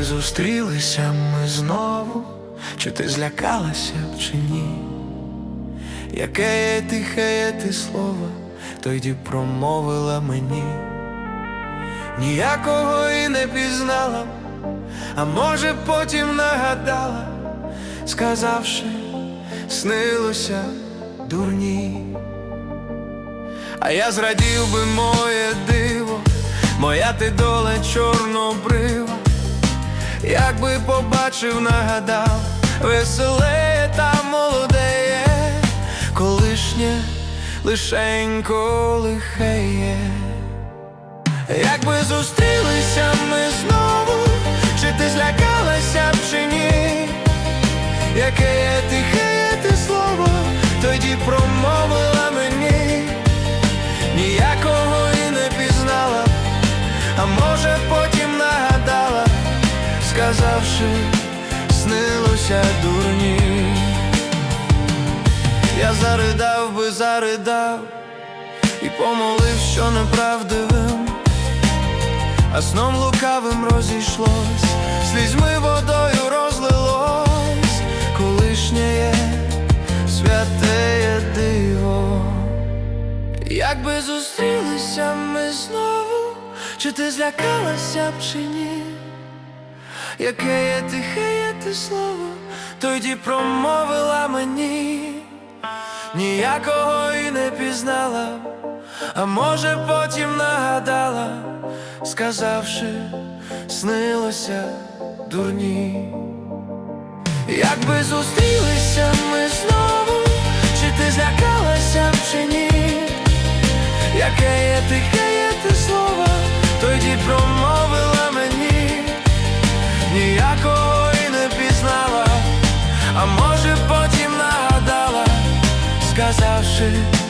зустрілися ми знову, чи ти злякалася б чи ні? Яке є тихе є ти слово, тоді промовила мені, ніякого і не пізнала, а може потім нагадала, сказавши, снилося дурні. А я зрадів би моє диво, моя ти доля чорнобрива, якби побачив, нагадав, веселеє та молодеє, колишнє лишенько лихеє. Якби зустрілися ми знову, чи ти злякалася б чи ні? Яке є тихе ти слово, тоді промовила мені, сказавши, снилося дурні. Я заридав би, заридав і помолив, що неправдивим, а сном лукавим розійшлось, слізьми водою розлилось, колишнє святеє диво. Якби зустрілися ми знову, чи ти злякалася б чи ні? Яке є тихе є ти слово, тоді промовила мені, ніякого і не пізнала, а може потім нагадала, сказавши, снилося дурні. Якби зустрілися ми знову, чи ти злякалася чи ні? Яке є тихе пізнала,